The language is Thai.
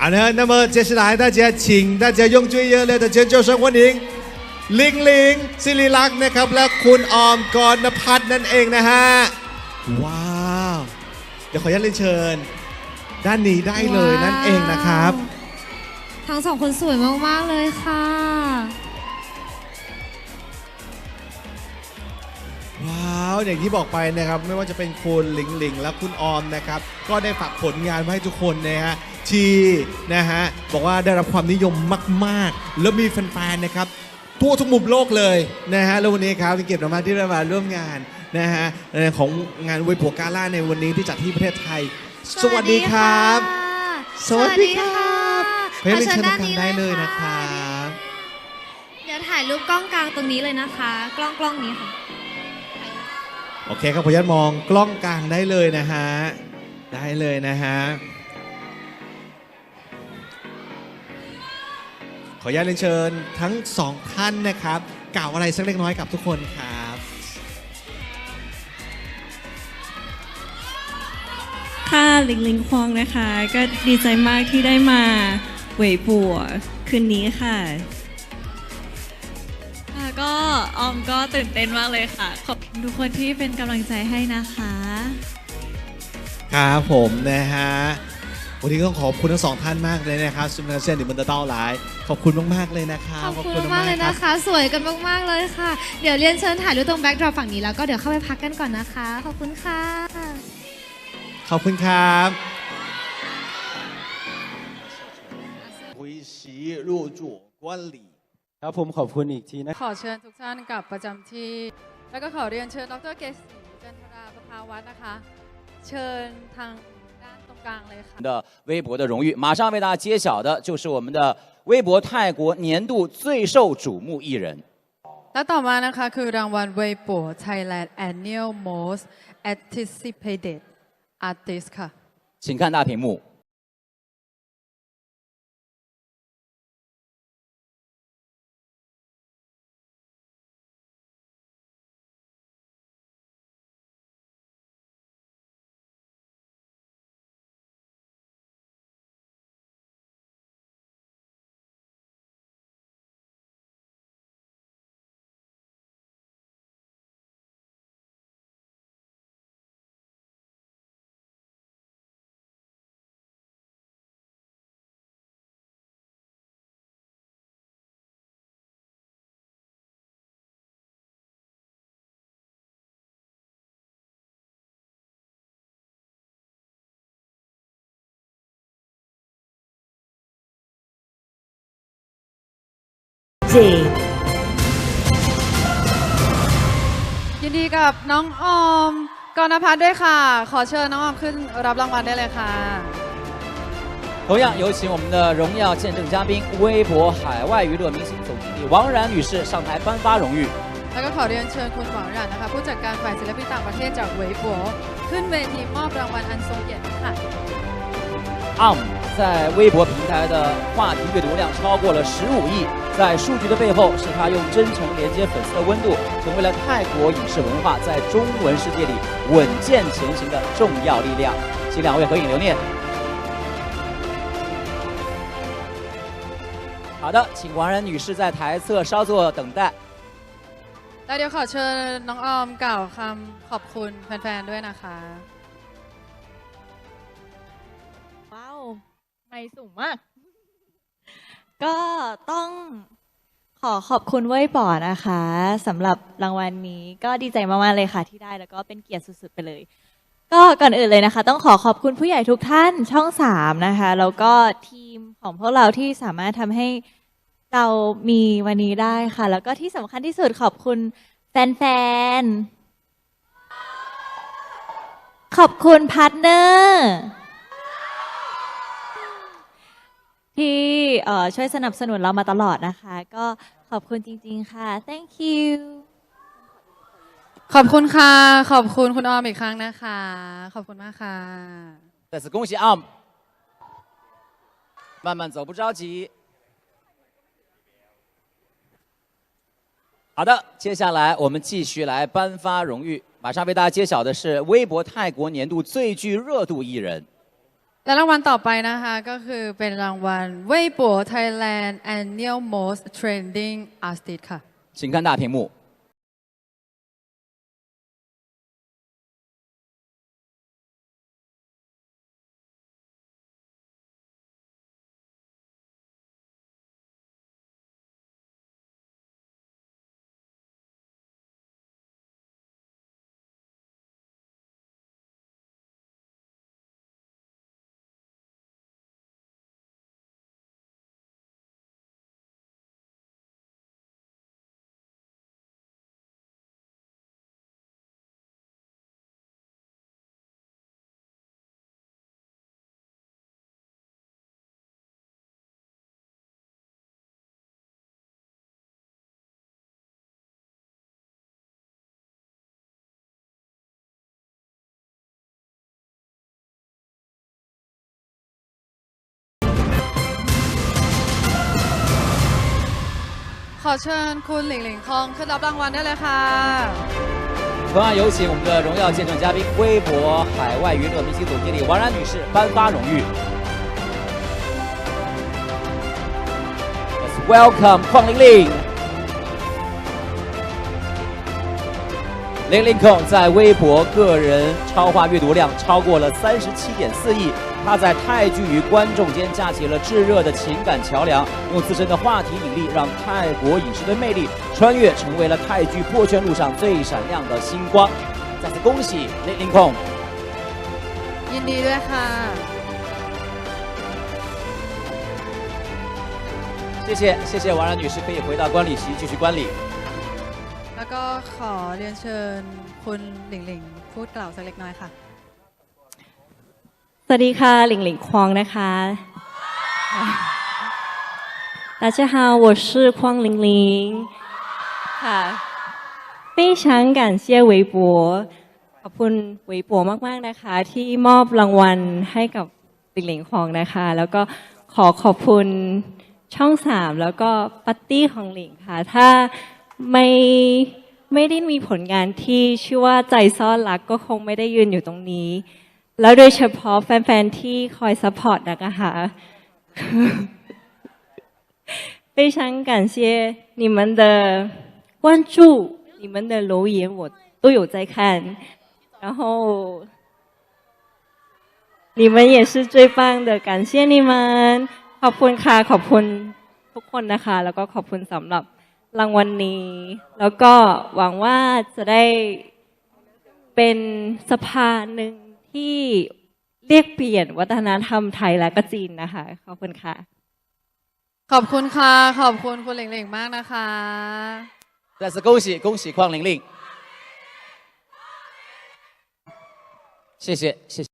好的，那么接下来大家请大家用最热烈的尖叫声欢迎ลิงลิงศิริลักษณ์นะครับ และคุณออมกรณพัฒน์นั่นเองนะฮะ ว้าว เดี๋ยวขออนุญาตเรียนเชิญ ด้านนี้ได้เลยนั่นเองนะครับ ทั้งสองคนสวยมาก ๆ เลยค่ะ ว้าวอย่างที่บอกไปนะครับ ไม่ว่าจะเป็นคุณหลิงหลิงและคุณออมนะครับ ก็ได้ฝากผลงานมาให้ทุกคนนะฮะ ที่นะฮะบอกว่าได้รับความนิยมมาก ๆ แล้วมีแฟนๆนะครับทั่วทุกมุมโลกเลยนะฮะแล้ววันนี้ครับเป็นเกียรติมากๆที่ได้มาร่วมงานนะฮะเอ่อของงานเวยผัวกาล่าในวันนี้ที่จัดที่ประเทศไทย สวัสดีครับ สวัสดีครับเพลงขอเชิเชิญญด้านทางนี้ได้เลยเลยนะคค่ะรับเดี๋ยวถ่ายรูปกล้องกลางตรงนี้เลยนะคะ กล้องกล้องนี้ค่ะโอเคครับขออนุญาตมองกล้องกลางได้เลยนะฮะได้เลยนะฮะ ขออนุญาตเรียนเชิญทั้งสองท่านนะครับ กล่าวอะไรสักเล็กน้อยกับทุกคนครับ ค่ะหลิงหลิงควงนะคะ ก็ดีใจมากที่ได้มาเหวยปัวคืนนี้ค่ะ ค่ะก็ออมก็ตื่นเต้นมากเลยค่ะ ขอบคุณทุกคนที่เป็นกำลังใจให้นะคะ ครับผมนะฮะ วันนี้ต้องขอบคุณทั้งสองท่านมากเลยนะครับซุปเปอร์เซนดิมันเตอร์เต้าหลาย ขอบคุณมาก ๆ เลยนะครับ ขอบคุณมากๆเลยนะคะ สวยกันมาก ๆ เลยค่ะ เดี๋ยวเรียนเชิญถ่ายรูปตรงแบ็กดรอปฝั่งนี้แล้วก็เดี๋ยวเข้าไปพักกันก่อนนะคะ ขอบคุณค่ะ ขอบคุณครับ 回席入座观礼。 ครับผมขอบคุณอีกทีนะ ขอเชิญทุกท่านกลับประจำที่ แล้วก็ขอเรียนเชิญดรเกษรีจันทราประภาวัฒน์นะคะ เชิญทาง ด้านตรงกลางเลยค่ะ 的微博的荣誉，马上为大家揭晓的就是我们的微博泰国年度最受瞩目艺人。 และต่อมานะคะคือรางวัลเวโป Thailand Annual Most Anticipated Artist ค่ะ 请看大屏幕。 ยินดีกับน้องออมกรณพัฒน์ด้วยค่ะ ขอเชิญน้องออมขึ้นรับรางวัลได้เลยค่ะ 同样有请我们的荣耀见证嘉宾，微博海外娱乐明星总经理王然女士上台颁发荣誉。 แล้วก็ขอเรียนเชิญคุณหวังหรันนะคะ ผู้จัดการฝ่ายศิลปินต่างประเทศจากเวโปขึ้นเวทีมอบรางวัลอันทรงเกียรติค่ะ ARM 在微博平台的话题阅读量超过了十五亿，在数据的背后，是他用真诚连接粉丝的温度，成为了泰国影视文化在中文世界里稳健前行的重要力量。请两位合影留念。好的，请王然女士在台侧稍作等待。 แล้วเดี๋ยวขอเชิญน้องออมกล่าวคำขอบคุณแฟนๆ ด้วยนะคะ ไม่สูงมาก ก็ต้องขอขอบคุณเว้ยป๋อนะคะสำหรับรางวัลนี้ก็ดีใจมากๆเลยค่ะ ที่ได้แล้วก็เป็นเกียรติสุดๆไปเลย ก็ก่อนอื่นเลยนะคะ ต้องขอขอบคุณผู้ใหญ่ทุกท่านช่องสามนะคะแล้วก็ทีมของพวกเราที่สามารถทำให้เรามีวันนี้ได้ค่ะ แล้วก็ที่สำคัญที่สุดขอบคุณแฟนๆขอบคุณพาร์ทเนอร์ ที่เอ่อช่วยสนับสนุนเรามาตลอดนะคะ ก็ขอบคุณจริงๆค่ะ thank you ขอบคุณค่ะ ขอบคุณคุณออมอีกครั้งนะคะ ขอบคุณมากค่ะ 再次恭喜 ARM，慢慢走，不着急。好的，接下来我们继续来颁发荣誉。马上为大家揭晓的是微博泰国年度最具热度艺人。 และรางวัลต่อไปนะคะ ก็คือเป็นรางวัลเว่ยปัว Thailand Annual Most Trending Artist ค่ะ 请看大屏幕。 ขอเชิญคุณหลิงหลิงคองขึ้นรับรางวัลได้เลยค่ะ 同样有请我们的荣耀见证嘉宾，微博海外娱乐明星总经理王然女士颁发荣誉。Let's welcome 邝玲玲。 玲玲控在微博个人超话阅读量超过了三十七点四亿。她在泰剧与观众间架起了炙热的情感桥梁，用自身的话题引力，让泰国影视的魅力穿越，成为了泰剧破圈路上最闪亮的星光。再次恭喜玲玲控！ ยินดีด้วยค่ะ 谢谢谢谢王然女士，可以回到观礼席继续观礼。 แล้วก็ขอเรียนเชิญคุณหลิงหลิงพูดกล่าวสักเล็กน้อยค่ะ สวัสดีค่ะ หลิงหลิงควองนะคะ 大家好，我是匡玲玲。ค่ะ非常感谢微博ขอบคุณเวยปัวมาก ๆ นะคะ ที่มอบรางวัลให้กับหลิงหลิงควองนะคะ แล้วก็ขอขอบคุณช่องสามแล้วก็ปัตตี้ของหลิงค่ะ ถ้า ไม่ไม่ได้มีผลงานที่ชื่อว่าใจซ่อนรักก็คงไม่ได้ยืนอยู่ตรงนี้ แล้วโดยเฉพาะแฟน ๆ ที่คอยซัพพอร์ตนะคะ 非常感谢你们的关注，你们的留言我都有在看，然后你们也是最棒的，感谢你们，ขอบคุณค่ะขอบคุณทุกคนนะคะ แล้วก็ขอบคุณสำหรับ รางวัลนี้ แล้วก็หวังว่าจะได้เป็นสะพานหนึ่งที่เรียกเปลี่ยนวัฒนธรรมไทยและก็จีนนะคะ ขอบคุณค่ะ ขอบคุณค่ะ ขอบคุณคุณหลิงหลิงมากนะคะ 再次恭喜恭喜邝玲玲，谢谢谢谢。